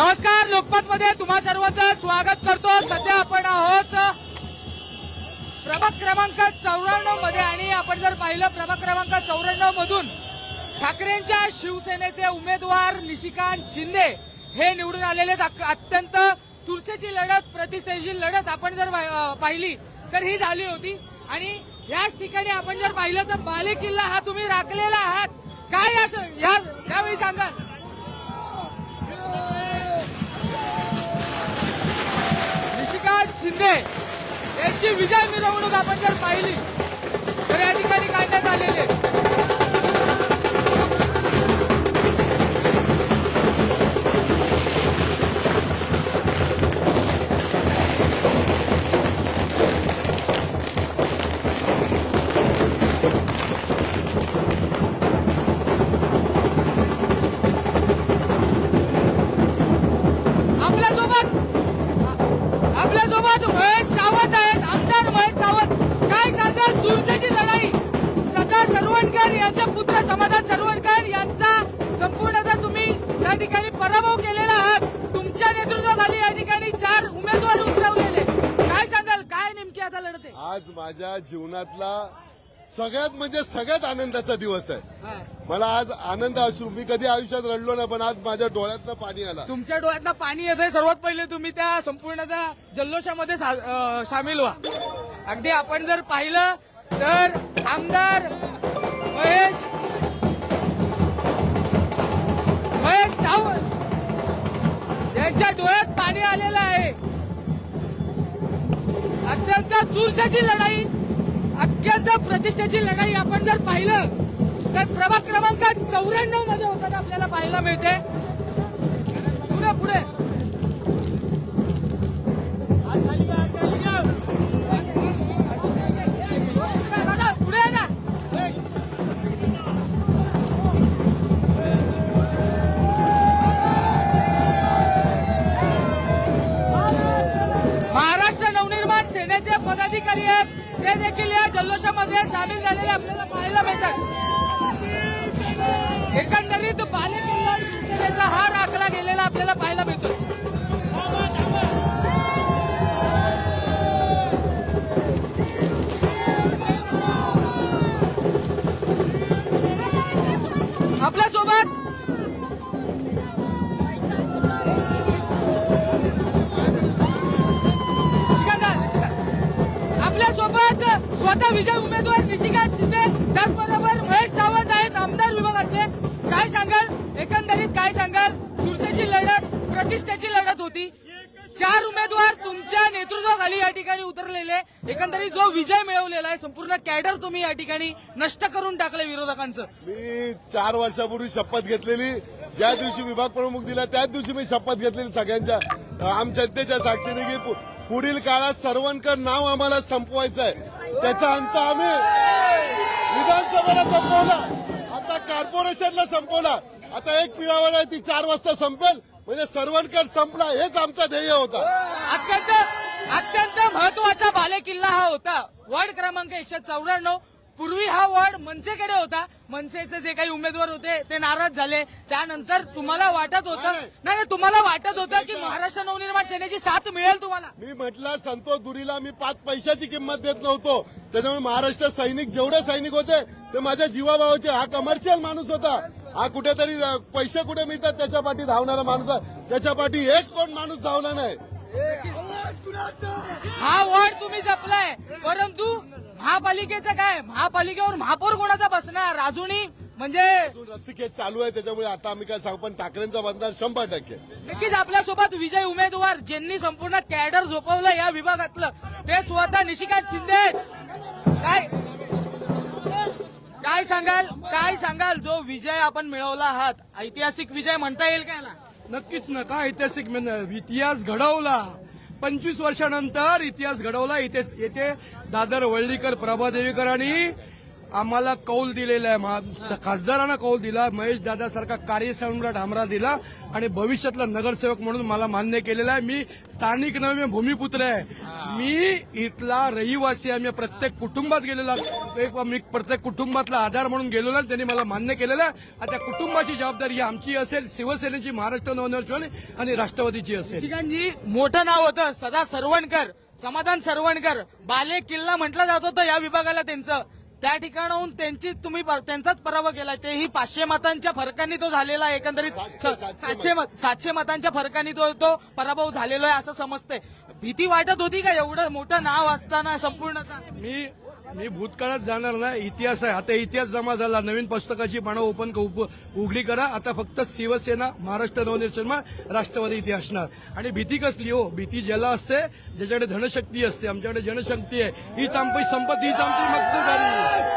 नमस्कार लोकमत मध्ये तुम्हा सर्वांचं स्वागत करतो. सध्या आपण आहोत प्रभाग क्रमांक चौऱ्याण्णवमध्ये आणि आपण जर पाहिलं प्रभाग क्रमांक चौऱ्याण्णव मधून ठाकरेंच्या शिवसेनेचे उमेदवार निशिकांत शिंदे हे निवडून आलेले अत्यंत तुरसेची लढत प्रतिष्ठेची लढत आपण जर पाहिली तर ही झाली होती. आणि याच ठिकाणी आपण जर पाहिलं तर बालेकिल्ला हा तुम्ही राखलेला आहात. काय असं यावेळी सांगा शिंदे यांची विजय मिरवणूक आपण जर पाहिली तर या ठिकाणी काढण्यात आलेली आहे. समाधान सरवणकर यांचा संपूर्णतः तुम्ही त्या ठिकाणी पराभव केलेला आहात. तुमच्या नेतृत्वाखाली या ठिकाणी चार उमेदवार उतरवलेले काय सांगाल? काय नेमकी आता लढत? आहे आज माझ्या जीवनातला सगळ्यात म्हणजे सगळ्यात आनंदाचा दिवस आहे. मला आज आनंद अश्रू मी कधी आयुष्यात रडलो ना पण आज माझ्या डोळ्यातनं पाणी आला. तुमच्या डोळ्यातनं पाणी येतंय सर्वात पहिले तुम्ही त्या संपूर्णतः जल्लोषामध्ये सा- अं, सामील व्हा. अगदी आपण जर पाहिलं तर आमदार महेश महेश सावंत. यांच्या डोळ्यात पाणी आलेलं आहे. अत्यंत चुरशाची लढाई अत्यंत प्रतिष्ठेची लढाई आपण जर पाहिलं तर प्रभाग क्रमांक चौऱ्याण्णवमध्ये होताना आपल्याला पाहायला मिळते. पुढे पुढे. पदाधिकारी आहेत. ते देखील या जल्लोषामध्ये सामील झालेले आपल्याला पाहायला मिळतात. एकंदरीत बालेकिल्ला हा राखला गेलेला आपल्याला पाहायला मिळतो. आपल्यासोबत स्वतः विजय उमेदवार निशिकांत शिंदे त्याचबरोबर महेश सावंत आहेत आमदार विभागातले काय सांगाल? एकंदरीत काय सांगाल? तुळसेची लढत प्रतिष्ठेची लढत होती. चार उमेदवार तुमच्या नेतृत्वाखाली या ठिकाणी उतरलेले. एकंदरीत जो विजय मिळवलेला आहे संपूर्ण कॅडर तुम्ही या ठिकाणी नष्ट करून टाकले विरोधकांचं. मी चार वर्षापूर्वी शपथ घेतलेली. ज्या दिवशी विभाग प्रमुख दिला त्याच दिवशी मी शपथ घेतलेली सगळ्यांच्या आम जनतेच्या साक्षीने की पुढील काळात सर्वणकर नाव आम्हाला संपवायचं आहे त्याचा अंत आम्ही विधानसभेला संपवला. आता कॉर्पोरेशनला संपवला. आता एक पिढावर आहे ती चार वाजता संपेल. म्हणजे सर्वणकर संपला हेच आमचा ध्येय होता. अत्यंत अत्यंत महत्त्वाचा बालेकिल्ला हा होता. वॉर्ड क्रमांक एकशे चौऱ्याण्णव. पूर्वी हा वॉर्ड मनसेकडे होता. मनसेचे जे काही उमेदवार होते ते नाराज झाले. त्यानंतर तुम्हाला वाटत होतं नाही. नाही तुम्हाला वाटत होतं की महाराष्ट्र नवनिर्माण सेनेची साथ मिळेल तुम्हाला? मी म्हटलं संतोष दुरीला मी पाच पैशाची किंमत देत नव्हतो. त्याच्यामुळे महाराष्ट्र सैनिक जेवढे सैनिक होते ते माझ्या जीवाभावाचे हा कमर्शियल माणूस होता. हा कुठेतरी पैसे कुठे मिळतात त्याच्या पाठी धावणारा माणूस आहे. त्याच्या पाठी एक कोण माणूस धावला नाही. हा वॉर्ड तुम्ही जपलाय. परंतु महापालिकेचं काय? महापालिकेवर महापौर कोणाचा बसणार? राजुनी? म्हणजे रस्तिकेत चालू आहे त्याच्यामुळे आता आम्ही काय सांगू पण ठाकरेंचा मतदार शंभर टक्के. नक्कीच आपल्यासोबत विजय उमेदवार ज्यांनी संपूर्ण कॅडर झोपवलं या विभागातलं ते स्वतः निशिकांत शिंदे. काय? काय सांगाल? काय सांगाल? जो विजय आपण मिळवला आहात ऐतिहासिक विजय म्हणता येईल का याला? नक्कीच ना काय ऐतिहासिक इतिहास घडवला. पंचवीस वर्षानंतर इतिहास घडवला. इथे येथे दादर वळलीकर प्रभादेवीकर आणि आम्हाला कौल दिलेला आहे. मा- खासदारांना कौल दिला महेश दादासारखा कार्यसम्राट आम्हाला दिला आणि भविष्यातला नगरसेवक म्हणून मला मान्य केलेला आहे. मी स्थानिक नव्हे भूमिपुत्र आहे. मी इथला रहिवासी आहे. मी प्रत्येक कुटुंबात गेलेला एक मी प्रत्येक कुटुंबातला आधार म्हणून गेलेलो आहे. त्यांनी मला मान्य केलेलं आहे. आता त्या कुटुंबाची जबाबदारी आमची असेल शिवसेनेची महाराष्ट्र नवनिर्माण आणि राष्ट्रवादीची असेल. जी मोठं नाव होतं. सदा सरवणकर समाधान सरवणकर. बाले किल्ला म्हटलं जात होतं या विभागाला त्यांचं. त्या ठिकाणाहून त्यांची तुम्ही पर- त्यांचाच पराभव केलाय. तेही पाचशे मतांच्या फरकाने तो झालेला आहे. एकंदरीत सातशे- सातशे सातशे मत. सातशे मतांच्या फरकाने तो तो पराभव झालेला आहे असं समजतंय. भीती वाटत होती का एवढं मोठं नाव असताना संपूर्णता? मी मी भूतकाळात जाणार ना इतिहास आहे. आता इतिहास जमा झाला. नवीन पुस्तकाची पानं ओपन उघडी करा. आता फक्त शिवसेना महाराष्ट्र नवनिर्माण राष्ट्रवादी इथे असणार. आणि भीती कसली हो? भीती ज्याला असते ज्याच्याकडे धनशक्ती असते. आमच्याकडे जनशक्ती आहे. हीच आमची संपत्ती हीच आमची मक्तेदारी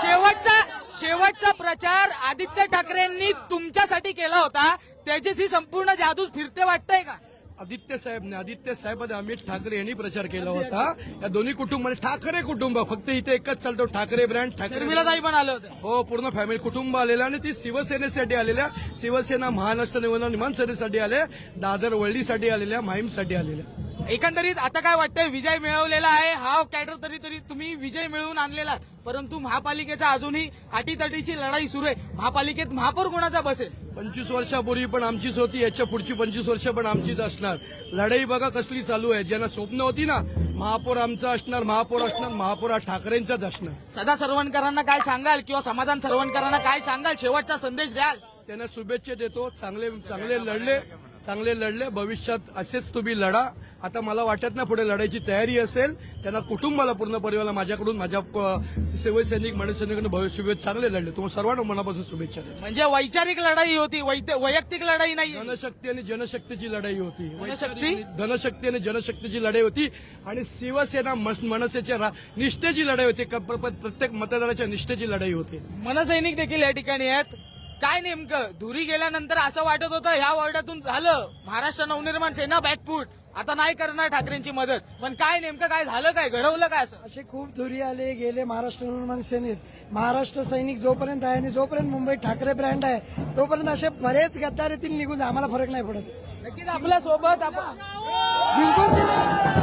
शेवटचा शेवटचा प्रचार आदित्य ठाकरेंनी तुमच्यासाठी केला होता. त्याचीच ही संपूर्ण जादू फिरते वाटतंय का? आदित्य साहेबने आदित्य साहेब आणि अमित ठाकरे यांनी प्रचार केला होता. या दोन्ही कुटुंबाने ठाकरे कुटुंब फक्त इथे एकच चालतो ठाकरे ब्रँड ठाकरे पण आले होते. हो पूर्ण फॅमिली कुटुंब आलेलं आणि ती शिवसेनेसाठी आलेल्या शिवसेना महाराष्ट्र निवडणूक सेनेसाठी आले दादर वळलीसाठी आलेल्या माहीमसाठी आलेल्या. एकंदरीत आता काय वाटतंय? विजय मिळवलेला आहे. हा कॅडर तरी तरी तुम्ही विजय मिळवून आणलेला. परंतु महापालिकेचा अजूनही अटीतटीची लढाई सुरू आहे. महापालिकेत महापौर कोणाचा बसेल? पंचवीस वर्षापूर्वी पण आमचीच होती. याच्या पुढची पंचवीस वर्ष पण आमचीच असणार. लढाई बघा कसली चालू आहे. ज्यांना स्वप्न होती ना महापौर आमचा असणार महापौर असणार महापौर हा ठाकरेंचाच असणार. सदा सरवणकरांना काय सांगाल किंवा समाधान सरवणकरांना काय सांगाल? शेवटचा संदेश द्याल. त्यांना शुभेच्छा देतो. चांगले चांगले लढले. चांगले लढले भविष्यात असेच तुम्ही लढा. आता मला वाटत ना पुढे लढायची तयारी असेल. त्यांना कुटुंबाला पूर्ण परिवाराला माझ्याकडून माझ्या शिवसैनिक मनसैनिकांना भविष्य शुभेच्छा चांगले लढले. तुम्हाला सर्वांना मनापासून शुभेच्छा देतो. म्हणजे वैचारिक लढाई होती वैयक्तिक लढाई नाही. धनशक्ती आणि जनशक्तीची लढाई होती. जनशक्ती? धनशक्ती आणि जनशक्तीची लढाई होती. आणि शिवसेना मनसेच्या निष्ठेची लढाई होती. प्रत्येक मतदाराच्या निष्ठेची लढाई होती. मनसैनिक देखील या ठिकाणी आहेत. काय नेमकं? धुरी गेल्यानंतर असं वाटत होतं ह्या वॉर्डातून झालं. महाराष्ट्र नवनिर्माण सेना बॅकफूट आता नाही करणार ठाकरेंची मदत. पण काय नेमकं काय झालं काय? घडवलं काय असं? असे खूप धुरी आले गेले महाराष्ट्र निर्माण सेनेत. महाराष्ट्र सैनिक जोपर्यंत आहे आणि जोपर्यंत मुंबईत ठाकरे ब्रँड आहे तोपर्यंत असे बरेच गद्दार येतील निघून. आम्हाला फरक नाही पडत. नक्कीच आपल्यासोबत आपण जिंकून दिले.